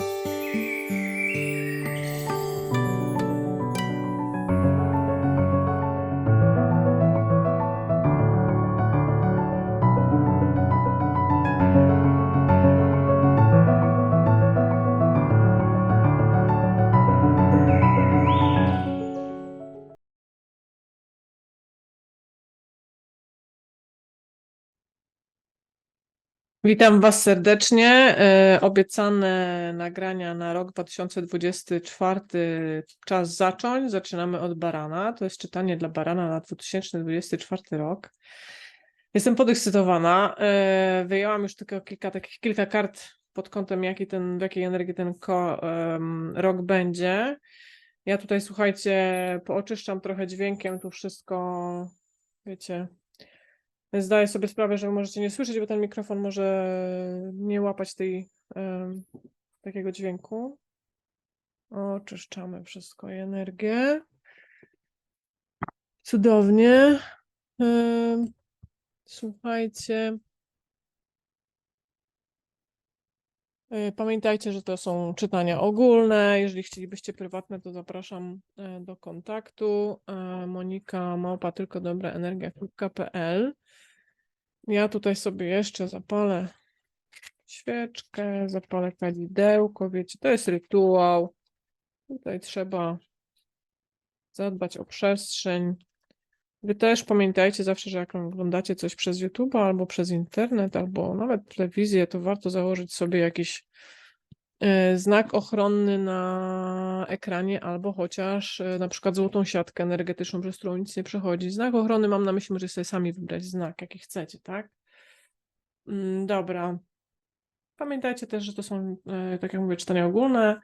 え? Witam Was serdecznie. E, Obiecane nagrania na rok 2024. Czas zacząć. Zaczynamy od barana. To jest czytanie dla barana na 2024 rok. Jestem podekscytowana. E, Wyjęłam już tylko kilka takich kilka kart pod kątem, jaki ten, w jakiej energii ten ko, em, rok będzie. Ja tutaj, słuchajcie, pooczyszczam trochę dźwiękiem tu wszystko, wiecie, Zdaję sobie sprawę, że możecie nie słyszeć, bo ten mikrofon może nie łapać tej takiego dźwięku. Oczyszczamy wszystko i energię. Cudownie. Słuchajcie. E, Pamiętajcie, że to są czytania ogólne. Jeżeli chcielibyście prywatne, to zapraszam e, do kontaktu. E, Monika Małpa, tylko dobra energia.pl. Ja tutaj sobie jeszcze zapalę świeczkę, zapalę kadzidełko, wiecie, to jest rytuał. Tutaj trzeba zadbać o przestrzeń. Wy też pamiętajcie zawsze, że jak oglądacie coś przez YouTube albo przez internet, albo nawet telewizję, to warto założyć sobie jakiś znak ochronny na ekranie, albo chociaż e, na przykład złotą siatkę energetyczną, przez którą nic nie przechodzi. Znak ochrony mam na myśli, możecie sobie sami wybrać znak, jaki chcecie, tak? Mm, Dobra. Pamiętajcie też, że to są, e, tak jak mówię, czytania ogólne.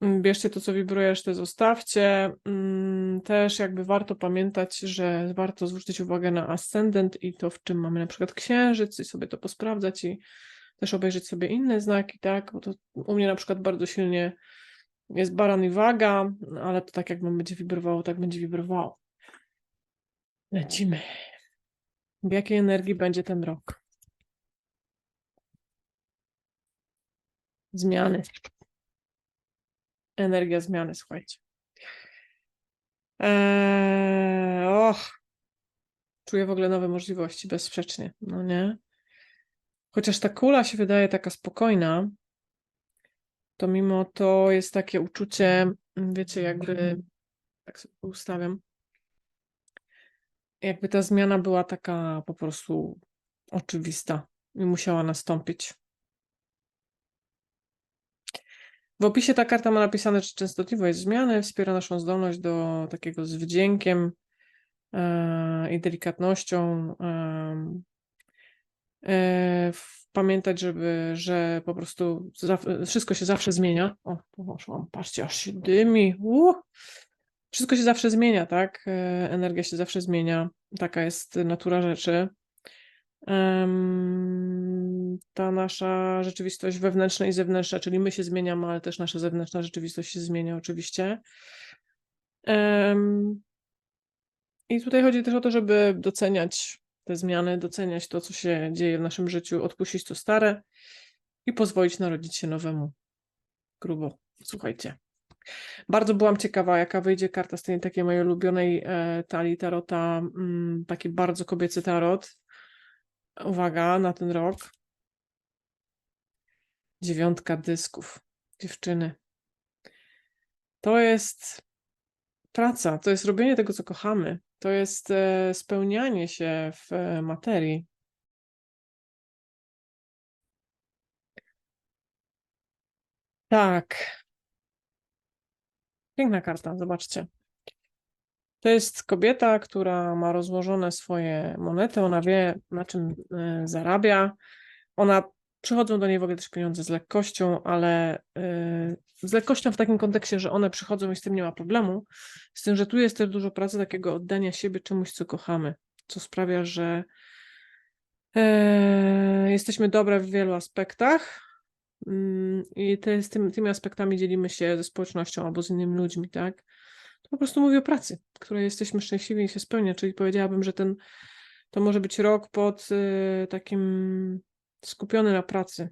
Mm, Bierzcie to, co wibruje, resztę zostawcie. Mm, Też jakby warto pamiętać, że warto zwrócić uwagę na ascendent i to, w czym mamy na przykład księżyc i sobie to posprawdzać i też obejrzeć sobie inne znaki, tak? Bo to u mnie na przykład bardzo silnie jest baran i waga, ale to tak jak będzie wibrowało, tak będzie wibrowało. Lecimy. W jakiej energii będzie ten rok? Zmiany. Energia zmiany, słuchajcie. Eee, och, czuję w ogóle nowe możliwości, bezsprzecznie, no nie? Chociaż ta kula się wydaje taka spokojna, to mimo to jest takie uczucie, mm, wiecie, jakby, tak sobie ustawiam, jakby ta zmiana była taka po prostu oczywista i musiała nastąpić. W opisie ta karta ma napisane, że częstotliwość zmiany wspiera naszą zdolność do takiego z wdziękiem e, i delikatnością. E, pamiętać, żeby, że po prostu wszystko się zawsze zmienia. O, poszłam, patrzcie, aż się dymi. Wszystko się zawsze zmienia, tak? E, Energia się zawsze zmienia. Taka jest natura rzeczy. Ta nasza rzeczywistość wewnętrzna i zewnętrzna, czyli my się zmieniamy, ale też nasza zewnętrzna rzeczywistość się zmienia oczywiście. I tutaj chodzi też o to, żeby doceniać te zmiany, doceniać to, co się dzieje w naszym życiu, odpuścić to stare i pozwolić narodzić się nowemu. Grubo, słuchajcie. Bardzo byłam ciekawa, jaka wyjdzie karta z tej takiej mojej ulubionej e, talii tarota, mm, taki bardzo kobiecy tarot. Uwaga na ten rok. Dziewiątka dysków. Dziewczyny. To jest praca, to jest robienie tego, co kochamy. To jest e, spełnianie się w e, materii. Tak. Piękna karta, zobaczcie. To jest kobieta, która ma rozłożone swoje monety, ona wie, na czym e, zarabia. Ona przychodzą do niej w ogóle też pieniądze z lekkością, ale e, z lekkością w takim kontekście, że one przychodzą i z tym nie ma problemu. Z tym, że tu jest też dużo pracy takiego oddania siebie czemuś, co kochamy, co sprawia, że e, jesteśmy dobre w wielu aspektach. mm, I te, z tym, tymi aspektami dzielimy się ze społecznością albo z innymi ludźmi, tak? To po prostu mówi o pracy, której jesteśmy szczęśliwi i się spełnia. Czyli powiedziałabym, że ten to może być rok pod y, takim skupiony na pracy.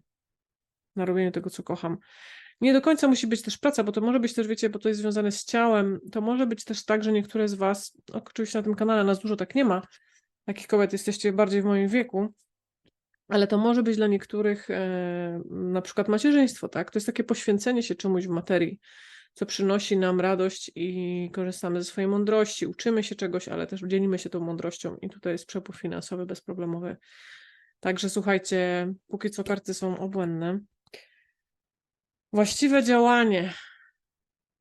na robieniu tego, co kocham. Nie do końca musi być też praca, bo to może być też, wiecie, bo to jest związane z ciałem. To może być też tak, że niektóre z Was, oczywiście na tym kanale nas dużo tak nie ma, takich kobiet jesteście bardziej w moim wieku, ale to może być dla niektórych e, na przykład macierzyństwo, tak? To jest takie poświęcenie się czemuś w materii, co przynosi nam radość i korzystamy ze swojej mądrości, uczymy się czegoś, ale też dzielimy się tą mądrością i tutaj jest przepływ finansowy bezproblemowy. Także słuchajcie, póki co karty są obłędne. Właściwe działanie,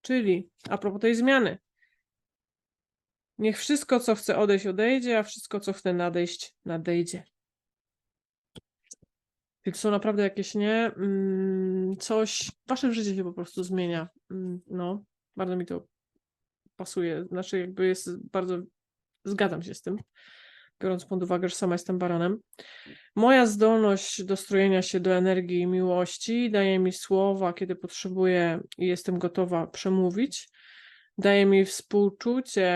czyli a propos tej zmiany. Niech wszystko, co chce odejść, odejdzie, a wszystko, co chce nadejść, nadejdzie. To są naprawdę jakieś, nie? Mm, coś, wasze życie się po prostu zmienia. Mm, No, bardzo mi to pasuje. Znaczy, jakby jest bardzo, zgadzam się z tym, biorąc pod uwagę, że sama jestem baranem. Moja zdolność do strojenia się do energii i miłości daje mi słowa, kiedy potrzebuję i jestem gotowa przemówić. Daje mi współczucie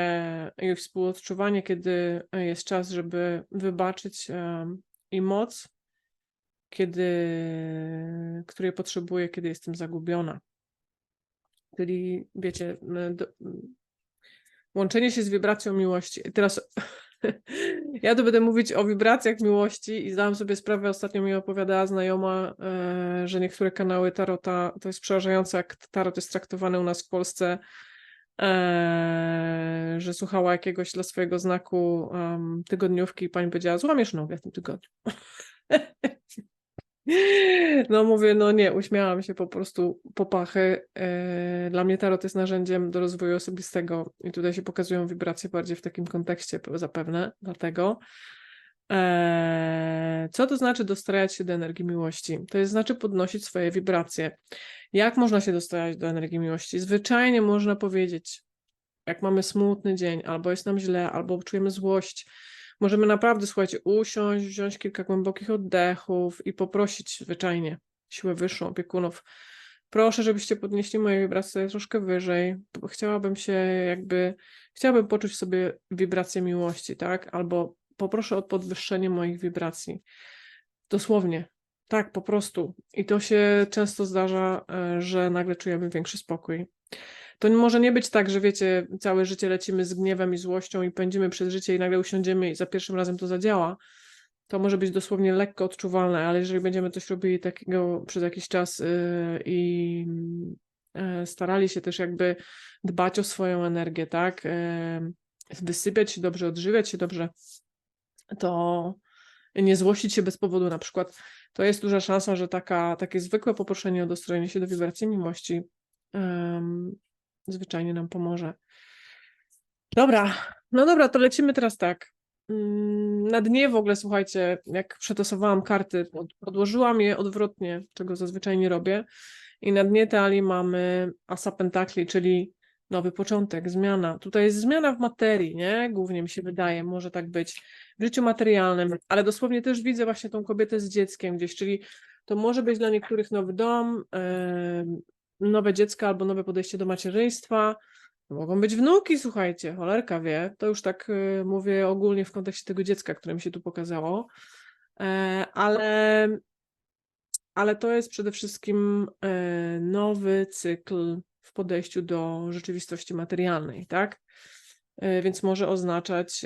i współodczuwanie, kiedy jest czas, żeby wybaczyć i moc, kiedy, której potrzebuję, kiedy jestem zagubiona. Czyli wiecie, do, łączenie się z wibracją miłości. Teraz ja tu będę mówić o wibracjach miłości i zdałam sobie sprawę, ostatnio mi opowiadała znajoma, e, że niektóre kanały tarota, to jest przerażające, jak tarot jest traktowany u nas w Polsce, e, że słuchała jakiegoś dla swojego znaku tygodniówki i pani powiedziała, złamiesz nogę w tym tygodniu. No mówię, no nie, uśmiałam się po prostu po pachy. E, Dla mnie tarot jest narzędziem do rozwoju osobistego i tutaj się pokazują wibracje bardziej w takim kontekście zapewne, dlatego. E, Co to znaczy dostrajać się do energii miłości? To jest znaczy podnosić swoje wibracje. Jak można się dostrajać do energii miłości? Zwyczajnie można powiedzieć, jak mamy smutny dzień, albo jest nam źle, albo czujemy złość, możemy naprawdę, słuchajcie, usiąść, wziąć kilka głębokich oddechów i poprosić zwyczajnie siłę wyższą, opiekunów. Proszę, żebyście podnieśli moje wibracje troszkę wyżej. Chciałabym się jakby, chciałabym poczuć w sobie wibrację miłości, tak? Albo poproszę o podwyższenie moich wibracji. Dosłownie. Tak, po prostu. I to się często zdarza, e, że nagle czujemy większy spokój. To może nie być tak, że wiecie, całe życie lecimy z gniewem i złością i pędzimy przez życie i nagle usiądziemy i za pierwszym razem to zadziała. To może być dosłownie lekko odczuwalne, ale jeżeli będziemy coś robili takiego przez jakiś czas yy, i yy, starali się też jakby dbać o swoją energię, tak? Yy, wysypiać się dobrze, odżywiać się dobrze, to nie złościć się bez powodu na przykład, to jest duża szansa, że taka, takie zwykłe poproszenie o dostrojenie się do wibracji miłości em, zwyczajnie nam pomoże. Dobra, no dobra, to lecimy teraz tak. Mm, Na dnie w ogóle, słuchajcie, jak przetosowałam karty, podłożyłam je odwrotnie, czego zazwyczaj nie robię. I na dnie talii mamy asa pentakli, czyli nowy początek, zmiana. Tutaj jest zmiana w materii, nie? Głównie mi się wydaje, może tak być w życiu materialnym, ale dosłownie też widzę właśnie tą kobietę z dzieckiem gdzieś, czyli to może być dla niektórych nowy dom, nowe dziecko albo nowe podejście do macierzyństwa. Mogą być wnuki, słuchajcie, cholerka wie. To już tak y, mówię ogólnie w kontekście tego dziecka, które mi się tu pokazało. E, ale, ale to jest przede wszystkim e, nowy cykl w podejściu do rzeczywistości materialnej, tak? E, Więc może oznaczać,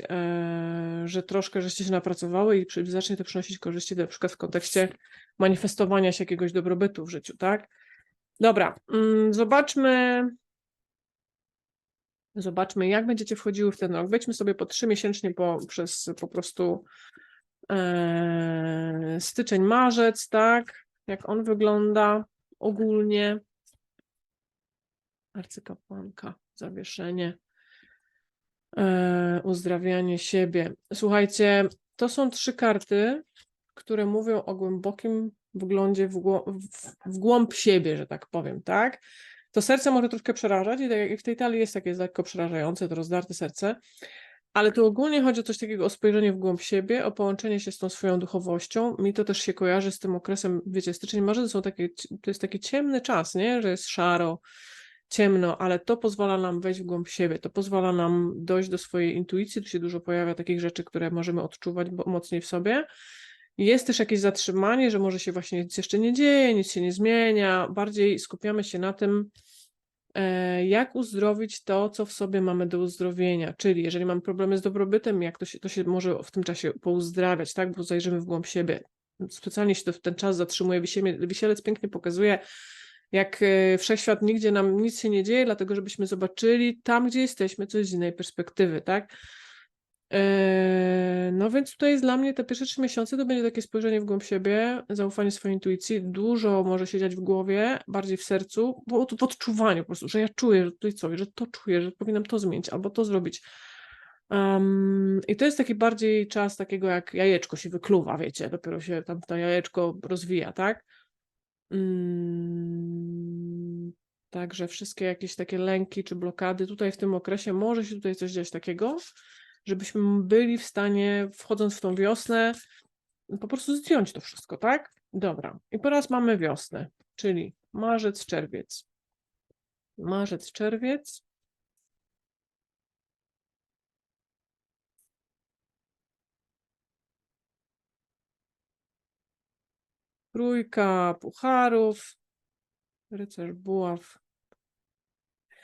że troszkę żeście się napracowały i zacznie to przynosić korzyści na przykład w kontekście manifestowania się jakiegoś dobrobytu w życiu, tak? Dobra, mm, zobaczmy, zobaczmy, jak będziecie wchodziły w ten rok. Wejdźmy sobie po trzy miesięcznie po, przez po prostu e, styczeń, marzec, tak? Jak on wygląda ogólnie. Arcykapłanka, zawieszenie, e, uzdrawianie siebie. Słuchajcie, to są trzy karty, które mówią o głębokim wglądzie w, w, głąb siebie, że tak powiem, tak? To serce może troszkę przerażać i tak jak w tej talii jest takie lekko przerażające, to rozdarte serce, ale tu ogólnie chodzi o coś takiego, o spojrzenie w głąb siebie, o połączenie się z tą swoją duchowością. Mi to też się kojarzy z tym okresem, wiecie, styczeń, marzec to są takie, to jest taki ciemny czas, nie? Że jest szaro, ciemno, ale to pozwala nam wejść w głąb siebie, to pozwala nam dojść do swojej intuicji, tu się dużo pojawia takich rzeczy, które możemy odczuwać mocniej w sobie Jest też jakieś zatrzymanie, że może się właśnie nic jeszcze nie dzieje, nic się nie zmienia. Bardziej skupiamy się na tym, e, jak uzdrowić to, co w sobie mamy do uzdrowienia. Czyli jeżeli mamy problemy z dobrobytem, jak to się, to się może w tym czasie pouzdrawiać, tak? Bo zajrzymy w głąb siebie. Specjalnie się to w ten czas zatrzymuje. Wisielec, pięknie pokazuje, jak e, wszechświat nigdzie nam nic się nie dzieje, dlatego żebyśmy zobaczyli tam, gdzie jesteśmy, coś z innej perspektywy, tak? No więc tutaj dla mnie te pierwsze trzy miesiące to będzie takie spojrzenie w głąb siebie, zaufanie swojej intuicji. Dużo może się dziać w głowie, bardziej w sercu, bo w odczuwaniu po prostu, że ja czuję, że tutaj coś, że to czuję, że powinnam to zmienić albo to zrobić. Em, I to jest taki bardziej czas takiego, jak jajeczko się wykluwa, wiecie, dopiero się tam to jajeczko rozwija, tak? Mm, Także wszystkie jakieś takie lęki czy blokady tutaj w tym okresie może się tutaj coś dziać takiego, żebyśmy byli w stanie, wchodząc w tą wiosnę, po prostu zdjąć to wszystko, tak? Dobra. I teraz mamy wiosnę, czyli marzec, czerwiec. Marzec, czerwiec. Trójka pucharów, rycerz buław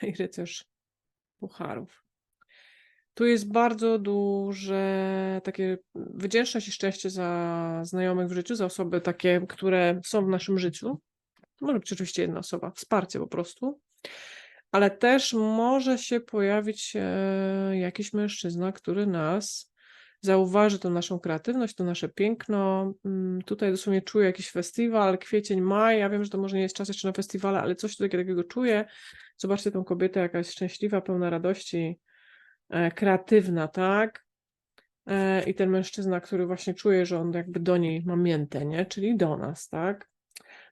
i rycerz pucharów. Tu jest bardzo duże takie wdzięczność i szczęście za znajomych w życiu, za osoby takie, które są w naszym życiu. Może być oczywiście jedna osoba, wsparcie po prostu. Ale też może się pojawić e, jakiś mężczyzna, który nas zauważy tą naszą kreatywność, to nasze piękno. Mm, Tutaj dosłownie czuję jakiś festiwal, kwiecień, maj. Ja wiem, że to może nie jest czas jeszcze na festiwale, ale coś tutaj takiego czuję. Zobaczcie tą kobietę, jaka jest szczęśliwa, pełna radości, kreatywna, tak? E, I ten mężczyzna, który właśnie czuje, że on jakby do niej ma miętę, nie? Czyli do nas, tak?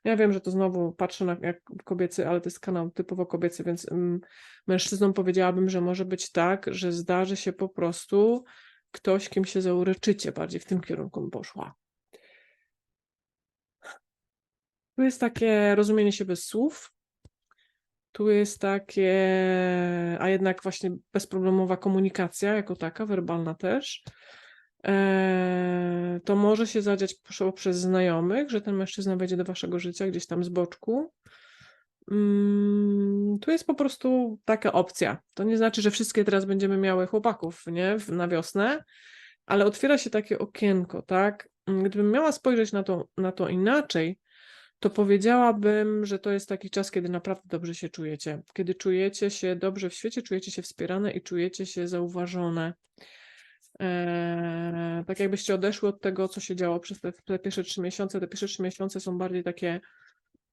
Ja wiem, że to znowu patrzę na jak kobiecy, ale to jest kanał typowo kobiecy, więc mm, mężczyznom powiedziałabym, że może być tak, że zdarzy się po prostu ktoś, kim się zauryczycie, bardziej w tym kierunku poszła. Tu jest takie rozumienie się bez słów. Tu jest takie, a jednak właśnie bezproblemowa komunikacja jako taka, werbalna też. Eee, to może się zadziać poprzez znajomych, że ten mężczyzna wejdzie do waszego życia gdzieś tam z boczku. Mm, tu jest po prostu taka opcja. To nie znaczy, że wszystkie teraz będziemy miały chłopaków, nie, na wiosnę, ale otwiera się takie okienko, tak? Gdybym miała spojrzeć na to, na to inaczej, to powiedziałabym, że to jest taki czas, kiedy naprawdę dobrze się czujecie. Kiedy czujecie się dobrze w świecie, czujecie się wspierane i czujecie się zauważone. Eee, tak jakbyście odeszły od tego, co się działo przez te, te pierwsze trzy miesiące. Te pierwsze trzy miesiące są bardziej takie.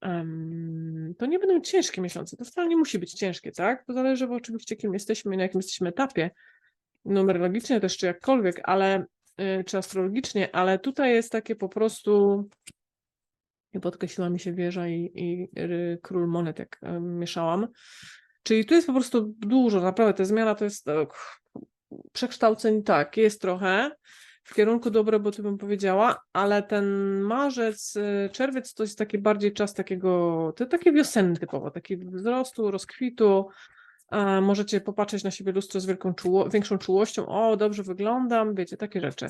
em, to nie będą ciężkie miesiące. To wcale nie musi być ciężkie, tak? To zależy bo oczywiście, kim jesteśmy i na jakim jesteśmy etapie. Numerologicznie też, czy jakkolwiek, ale y, czy astrologicznie, ale tutaj jest takie po prostu. I podkreśliła mi się wieża i, i król monet, jak em, mieszałam. Czyli tu jest po prostu dużo, naprawdę ta zmiana to jest e, przekształceń, tak, jest trochę w kierunku dobre, bo tu bym powiedziała, ale ten marzec, y, czerwiec to jest taki bardziej czas takiego, to taki wiosenny typowo, taki wzrostu, rozkwitu. Możecie popatrzeć na siebie lustro z wielką czuło, większą czułością. O, dobrze wyglądam, wiecie, takie rzeczy.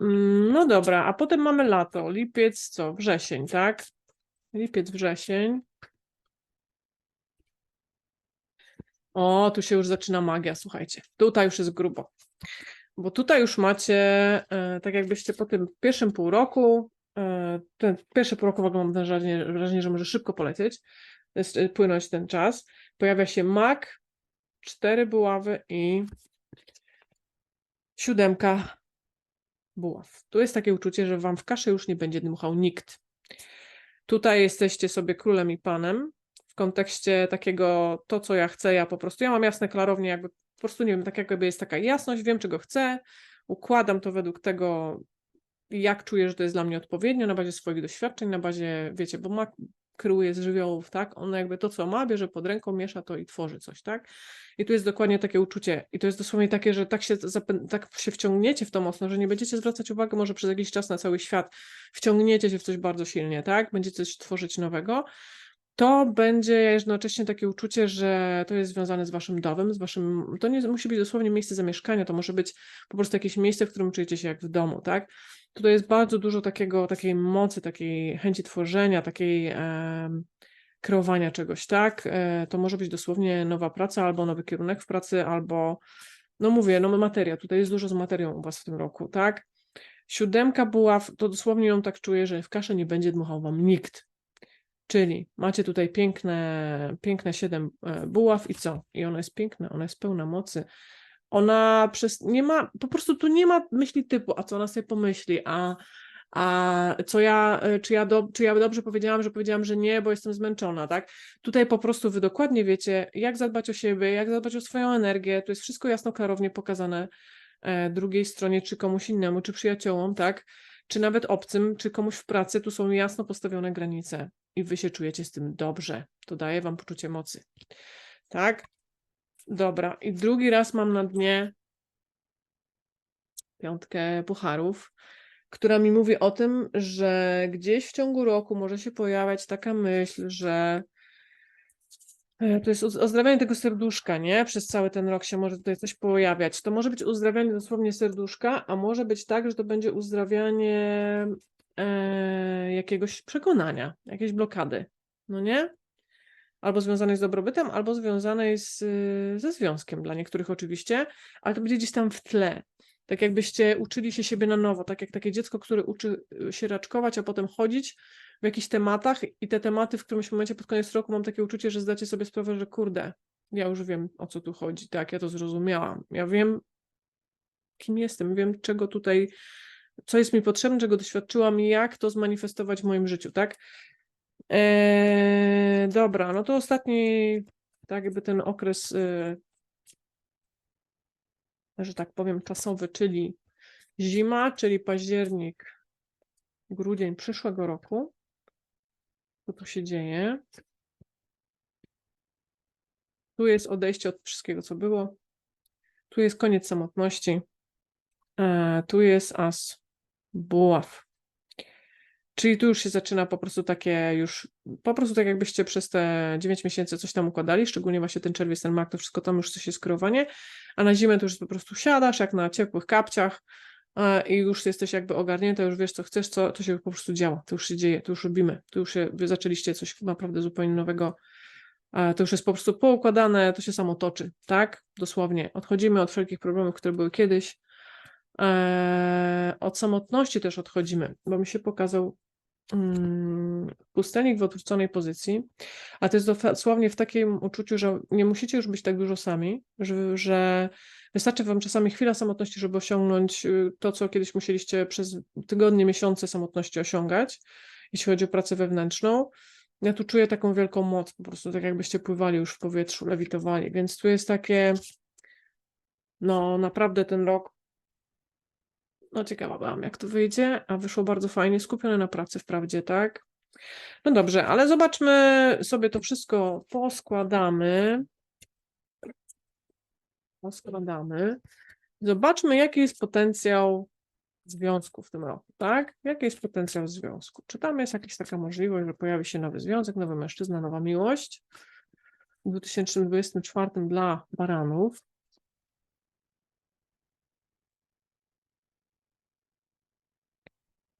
Mm, No dobra, a potem mamy lato, lipiec, co? Wrzesień, tak? Lipiec, wrzesień. O, tu się już zaczyna magia, słuchajcie. Tutaj już jest grubo. Bo tutaj już macie, e, tak jakbyście po tym pierwszym półroku, e, ten pierwszy pół roku w ogóle mam wrażenie, wrażenie, że może szybko polecieć, e, płynąć ten czas. Pojawia się mak, cztery buławy i siódemka buław. Tu jest takie uczucie, że wam w kaszę już nie będzie dmuchał nikt. Tutaj jesteście sobie królem i panem w kontekście takiego to, co ja chcę, ja po prostu, ja mam jasne klarownie, jakby po prostu nie wiem, tak jakby jest taka jasność, wiem czego chcę, układam to według tego, jak czuję, że to jest dla mnie odpowiednio, na bazie swoich doświadczeń, na bazie, wiecie, bo mak kryuje z żywiołów, tak? On jakby to, co ma, bierze pod ręką, miesza to i tworzy coś, tak? I tu jest dokładnie takie uczucie. I to jest dosłownie takie, że tak się, tak się wciągniecie w to mocno, że nie będziecie zwracać uwagi może przez jakiś czas na cały świat. Wciągniecie się w coś bardzo silnie, tak? Będziecie coś tworzyć nowego. To będzie jednocześnie takie uczucie, że to jest związane z waszym domem, z waszym. To nie musi być dosłownie miejsce zamieszkania, to może być po prostu jakieś miejsce, w którym czujecie się jak w domu, tak? Tutaj jest bardzo dużo takiego, takiej mocy, takiej chęci tworzenia, takiej em, kreowania czegoś, tak? E, to może być dosłownie nowa praca, albo nowy kierunek w pracy, albo, no mówię, no materia. Tutaj jest dużo z materią u Was w tym roku, tak? Siódemka buław, to dosłownie ją tak czuję, że w kaszę nie będzie dmuchał Wam nikt. Czyli macie tutaj piękne, piękne siedem e, buław i co? I ona jest piękna, ona jest pełna mocy. Ona przez, nie ma, po prostu tu nie ma myśli typu, a co ona sobie pomyśli, a, a co ja, e, czy ja, do, czy ja dobrze powiedziałam, że powiedziałam, że nie, bo jestem zmęczona, tak? Tutaj po prostu wy dokładnie wiecie, jak zadbać o siebie, jak zadbać o swoją energię, tu jest wszystko jasno, klarownie pokazane e, drugiej stronie, czy komuś innemu, czy przyjaciołom, tak? Czy nawet obcym, czy komuś w pracy, tu są jasno postawione granice i wy się czujecie z tym dobrze. To daje wam poczucie mocy. Tak? Dobra. I drugi raz mam na dnie piątkę pucharów, która mi mówi o tym, że gdzieś w ciągu roku może się pojawiać taka myśl, że e, to jest uz- uzdrawianie tego serduszka, nie? Przez cały ten rok się może tutaj coś pojawiać. To może być uzdrawianie dosłownie serduszka, a może być tak, że to będzie uzdrawianie e, jakiegoś przekonania, jakiejś blokady, no nie? Albo związanej z dobrobytem, albo związanej z, ze związkiem dla niektórych oczywiście, ale to będzie gdzieś tam w tle. Tak jakbyście uczyli się siebie na nowo, tak jak takie dziecko, które uczy y, się raczkować, a potem chodzić w jakichś tematach i te tematy w którymś momencie pod koniec roku mam takie uczucie, że zdacie sobie sprawę, że kurde, ja już wiem o co tu chodzi, tak, ja to zrozumiałam. Ja wiem, kim jestem, wiem czego tutaj, co jest mi potrzebne, czego doświadczyłam i jak to zmanifestować w moim życiu, tak? Eee, dobra, no to ostatni, tak jakby ten okres, y, że tak powiem, czasowy, czyli zima, czyli październik, grudzień przyszłego roku. Co tu się dzieje? Tu jest odejście od wszystkiego, co było. Tu jest koniec samotności. E, tu jest as buław. Czyli tu już się zaczyna po prostu takie już, po prostu tak jakbyście przez te 9 miesięcy coś tam układali, szczególnie właśnie ten czerwiec, ten mak, to wszystko tam już coś jest skierowanie, a na zimę to już po prostu siadasz jak na ciepłych kapciach e, i już jesteś jakby ogarnięta, już wiesz co chcesz, co, to się po prostu działa, to już się dzieje, to już robimy, to już się, wy zaczęliście coś naprawdę zupełnie nowego, e, to już jest po prostu poukładane, to się samo toczy, tak? Dosłownie, odchodzimy od wszelkich problemów, które były kiedyś, e, od samotności też odchodzimy, bo mi się pokazał pustelnik w odwróconej pozycji, a to jest dosłownie w takim uczuciu, że nie musicie już być tak dużo sami, że, że wystarczy wam czasami chwila samotności, żeby osiągnąć y, to, co kiedyś musieliście przez tygodnie, miesiące samotności osiągać, jeśli chodzi o pracę wewnętrzną. Ja tu czuję taką wielką moc, po prostu tak jakbyście pływali już w powietrzu, lewitowali, więc tu jest takie, no naprawdę ten rok no ciekawa byłam, jak to wyjdzie, a wyszło bardzo fajnie, skupione na pracy wprawdzie, tak? No dobrze, ale zobaczmy sobie to wszystko, poskładamy. Poskładamy. Zobaczmy, jaki jest potencjał związku w tym roku, tak? Jaki jest potencjał związku? Czy tam jest jakaś taka możliwość, że pojawi się nowy związek, nowy mężczyzna, nowa miłość? W 2024 dla baranów.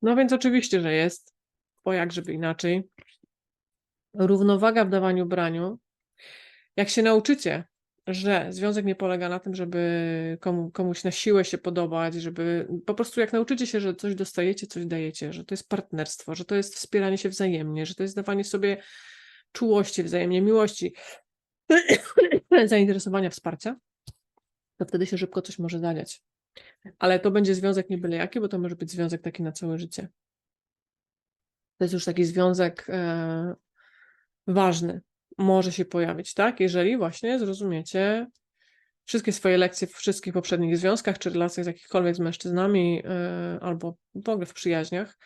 No więc oczywiście, że jest, bo jak żeby inaczej. Równowaga w dawaniu braniu. Jak się nauczycie, że związek nie polega na tym, żeby komu, komuś na siłę się podobać, żeby po prostu jak nauczycie się, że coś dostajecie, coś dajecie, że to jest partnerstwo, że to jest wspieranie się wzajemnie, że to jest dawanie sobie czułości wzajemnie, miłości, zainteresowania, wsparcia, to wtedy się szybko coś może zadziać. Ale to będzie związek nie byle jaki, bo to może być związek taki na całe życie. To jest już taki związek e, ważny. Może się pojawić, tak? Jeżeli właśnie zrozumiecie wszystkie swoje lekcje w wszystkich poprzednich związkach, czy relacjach z jakichkolwiek z mężczyznami, e, albo w ogóle w przyjaźniach,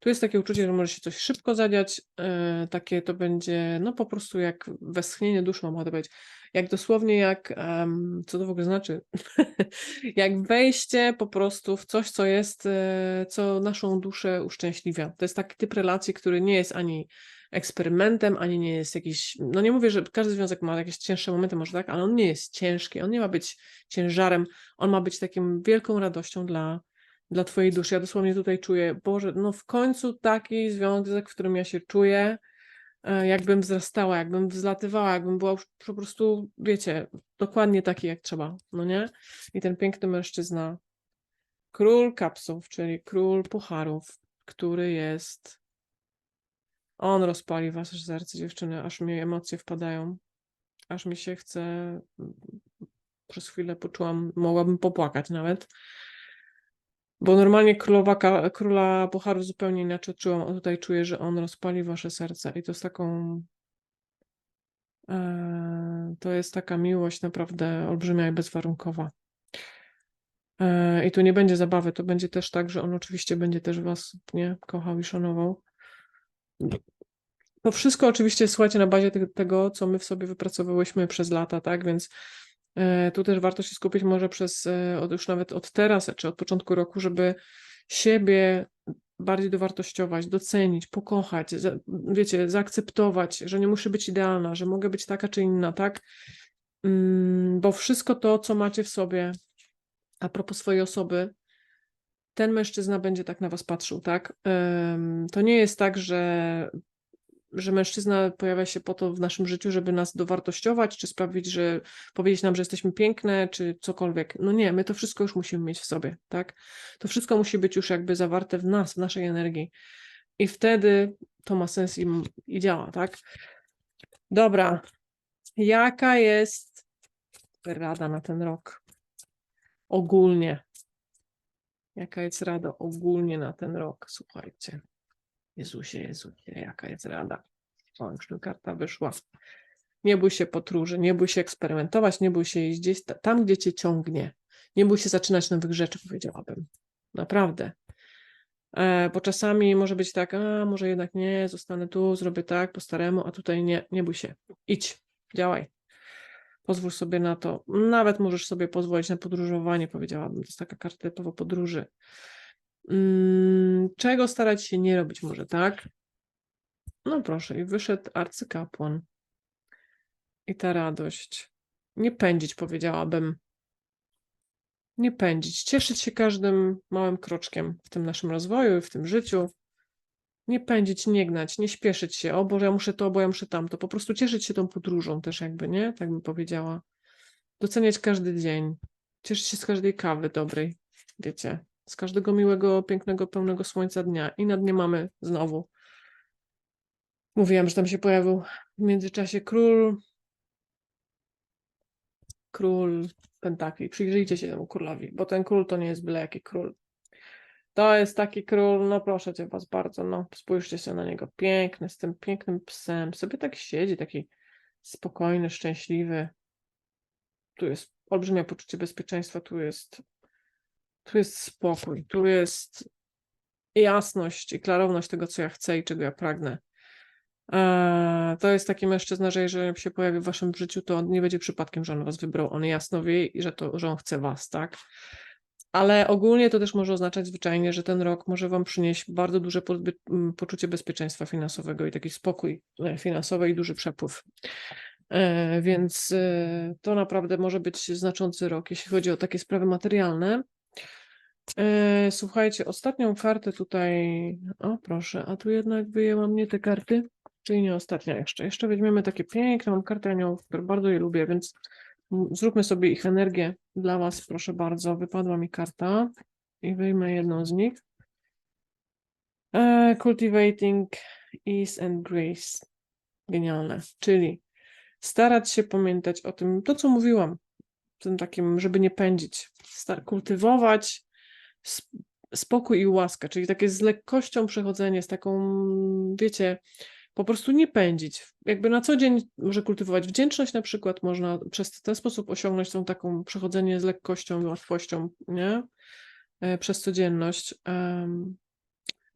tu jest takie uczucie, że może się coś szybko zadziać, e, takie to będzie, no po prostu jak westchnienie duszy, mam powiedzieć, jak dosłownie jak, em, co to w ogóle znaczy, jak wejście po prostu w coś, co jest, e, co naszą duszę uszczęśliwia. To jest taki typ relacji, który nie jest ani eksperymentem, ani nie jest jakiś, no nie mówię, że każdy związek ma jakieś cięższe momenty, może tak, ale on nie jest ciężki, on nie ma być ciężarem, on ma być takim wielką radością dla dla twojej duszy. Ja dosłownie tutaj czuję, Boże, no w końcu taki związek, w którym ja się czuję, jakbym wzrastała, jakbym wzlatywała, jakbym była po prostu, wiecie, dokładnie taki jak trzeba, no nie? I ten piękny mężczyzna, król kapsów, czyli król pucharów, który jest, on rozpali wasze serce, dziewczyny, aż mi emocje wpadają, aż mi się chce, przez chwilę poczułam, mogłabym popłakać nawet, bo normalnie królowa, króla pucharów zupełnie inaczej czułam, a tutaj czuję, że on rozpali wasze serce i to z taką e, to jest taka miłość naprawdę olbrzymia i bezwarunkowa. E, I tu nie będzie zabawy, to będzie też tak, że on oczywiście będzie też was nie kochał i szanował. To wszystko oczywiście słuchajcie na bazie te- tego, co my w sobie wypracowałyśmy przez lata, tak? Więc tu też warto się skupić może przez, e, od, już nawet od teraz, czy od początku roku, żeby siebie bardziej dowartościować, docenić, pokochać, za, wiecie, zaakceptować, że nie muszę być idealna, że mogę być taka czy inna, tak? Mm, bo wszystko to, co macie w sobie, a propos swojej osoby, ten mężczyzna będzie tak na was patrzył, tak? To nie jest tak, że, że mężczyzna pojawia się po to w naszym życiu, żeby nas dowartościować, czy sprawić, że powiedzieć nam, że jesteśmy piękne, czy cokolwiek. No nie, my to wszystko już musimy mieć w sobie, tak? To wszystko musi być już jakby zawarte w nas, w naszej energii. I wtedy to ma sens i, i działa, tak? Dobra. Jaka jest rada na ten rok? Ogólnie. Jaka jest rada ogólnie na ten rok? Słuchajcie. Jezusie, Jezusie, jaka jest rada? O, już tu karta wyszła. Nie bój się podróży, nie bój się eksperymentować, nie bój się iść gdzieś ta- tam, gdzie cię ciągnie. Nie bój się zaczynać nowych rzeczy, powiedziałabym. Naprawdę. E, bo czasami może być tak, a może jednak nie, zostanę tu, zrobię tak po staremu, a tutaj nie, nie bój się. Idź, działaj. Pozwól sobie na to. Nawet możesz sobie pozwolić na podróżowanie, powiedziałabym. To jest taka karta typowo podróży. Mm, czego starać się nie robić może, tak? No proszę, i wyszedł arcykapłan. I ta radość. Nie pędzić, powiedziałabym. Nie pędzić. Cieszyć się każdym małym kroczkiem w tym naszym rozwoju w tym życiu. Nie pędzić, nie gnać, nie śpieszyć się. O Boże, ja muszę to, bo ja muszę tamto. Po prostu cieszyć się tą podróżą też jakby, nie? Tak bym powiedziała. Doceniać każdy dzień. Cieszyć się z każdej kawy dobrej, wiecie. Z każdego miłego, pięknego, pełnego słońca dnia. I na dnie mamy znowu. Mówiłam, że tam się pojawił w międzyczasie król. Król Pentakli. Przyjrzyjcie się temu królowi, bo ten król to nie jest byle jaki król. To jest taki król, no proszę cię was bardzo, no spójrzcie się na niego. Piękny, z tym pięknym psem. Sobie tak siedzi, taki spokojny, szczęśliwy. Tu jest olbrzymie poczucie bezpieczeństwa, tu jest, tu jest spokój, tu jest jasność i klarowność tego, co ja chcę i czego ja pragnę. Eee, To jest taki mężczyzna, że jeżeli się pojawi w waszym życiu, to on nie będzie przypadkiem, że on was wybrał. On jasno wie, i że, to, że on chce was, tak? Ale ogólnie to też może oznaczać zwyczajnie, że ten rok może wam przynieść bardzo duże poczucie bezpieczeństwa finansowego i taki spokój e, finansowy i duży przepływ. E, Więc e, to naprawdę może być znaczący rok, jeśli chodzi o takie sprawy materialne. E, Słuchajcie, ostatnią kartę tutaj. O, proszę, a tu jednak wyjęłam nie te karty, czyli nie ostatnia jeszcze. Jeszcze weźmiemy takie piękne, mam kartę aniołów, które bardzo je lubię, więc zróbmy sobie ich energię dla Was, proszę bardzo. Wypadła mi karta i wyjmę jedną z nich. E, Cultivating Ease and Grace. Genialne. Czyli starać się pamiętać o tym, to co mówiłam, tym takim, żeby nie pędzić, sta- kultywować spokój i łaskę, czyli takie z lekkością przechodzenie, z taką, wiecie, po prostu nie pędzić. Jakby na co dzień może kultywować wdzięczność na przykład, można przez ten sposób osiągnąć tą taką przechodzenie z lekkością i łatwością, nie? E, Przez codzienność.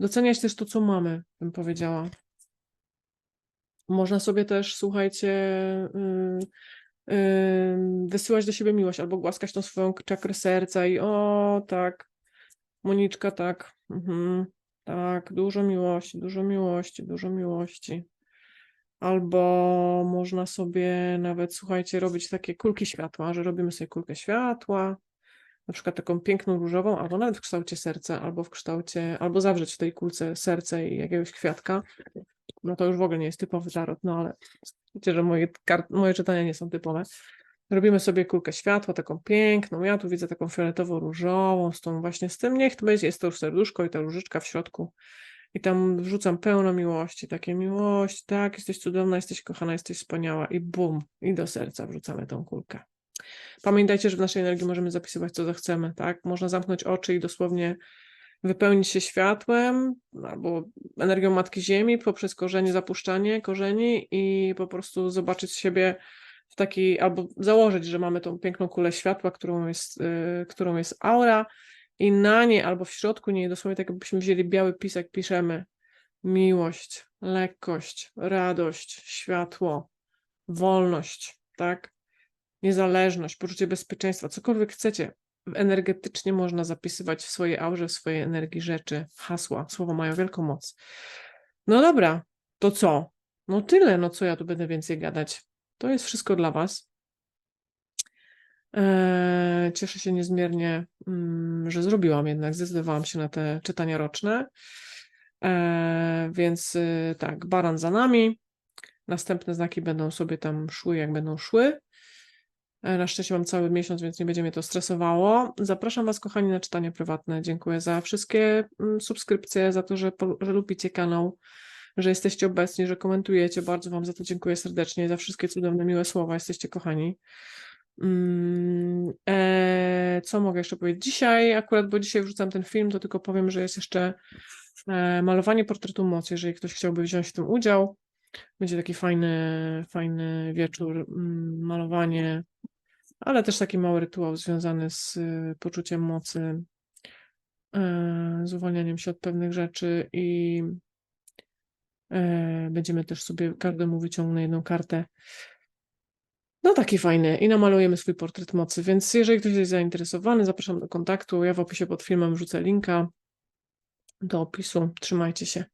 Doceniać też to, co mamy, bym powiedziała. Można sobie też, słuchajcie, y, y, wysyłać do siebie miłość albo głaskać tą swoją czakrę serca i o, tak, Moniczka, tak, mhm, tak, dużo miłości, dużo miłości, dużo miłości. Albo można sobie nawet, słuchajcie, robić takie kulki światła, że robimy sobie kulkę światła na przykład taką piękną różową, albo nawet w kształcie serca, albo w kształcie, albo zawrzeć w tej kulce serce i jakiegoś kwiatka, no to już w ogóle nie jest typowy tarot, no ale wiecie, że moje, moje czytania nie są typowe. Robimy sobie kulkę światła, taką piękną. Ja tu widzę taką fioletowo-różową, z tą właśnie z tym. Niech to będzie, jest to serduszko i ta różyczka w środku. I tam wrzucam pełno miłości, takie miłości, tak, jesteś cudowna, jesteś kochana, jesteś wspaniała i bum, i do serca wrzucamy tą kulkę. Pamiętajcie, że w naszej energii możemy zapisywać, co zechcemy, tak? Można zamknąć oczy i dosłownie wypełnić się światłem albo energią Matki Ziemi poprzez korzenie, zapuszczanie korzeni i po prostu zobaczyć siebie w albo założyć, że mamy tą piękną kulę światła, którą jest, y, którą jest aura i na niej albo w środku niej, dosłownie tak jakbyśmy wzięli biały pisek, piszemy miłość, lekkość, radość, światło, wolność, tak? Niezależność, poczucie bezpieczeństwa, cokolwiek chcecie. Energetycznie można zapisywać w swojej aurze, w swojej energii rzeczy, hasła. Słowa mają wielką moc. No dobra, to co? No tyle, no co ja tu będę więcej gadać. To jest wszystko dla Was. Eee, Cieszę się niezmiernie, mm, że zrobiłam jednak, zdecydowałam się na te czytania roczne. Eee, Więc y, tak, baran za nami. Następne znaki będą sobie tam szły, jak będą szły. E, Na szczęście mam cały miesiąc, więc nie będzie mnie to stresowało. Zapraszam Was, kochani, na czytanie prywatne. Dziękuję za wszystkie mm, subskrypcje, za to, że, że lubicie kanał, że jesteście obecni, że komentujecie. Bardzo Wam za to dziękuję serdecznie, za wszystkie cudowne, miłe słowa. Jesteście kochani. Mm, e, co mogę jeszcze powiedzieć? Dzisiaj, akurat, bo dzisiaj wrzucam ten film, to tylko powiem, że jest jeszcze e, malowanie portretu mocy. Jeżeli ktoś chciałby wziąć w tym udział, będzie taki fajny, fajny wieczór, mm, malowanie, ale też taki mały rytuał związany z y, poczuciem mocy, e, z uwalnianiem się od pewnych rzeczy i będziemy też sobie każdemu wyciągnąć jedną kartę. No taki fajny i namalujemy swój portret mocy, więc jeżeli ktoś jest zainteresowany, zapraszam do kontaktu. Ja w opisie pod filmem wrzucę linka do opisu. Trzymajcie się.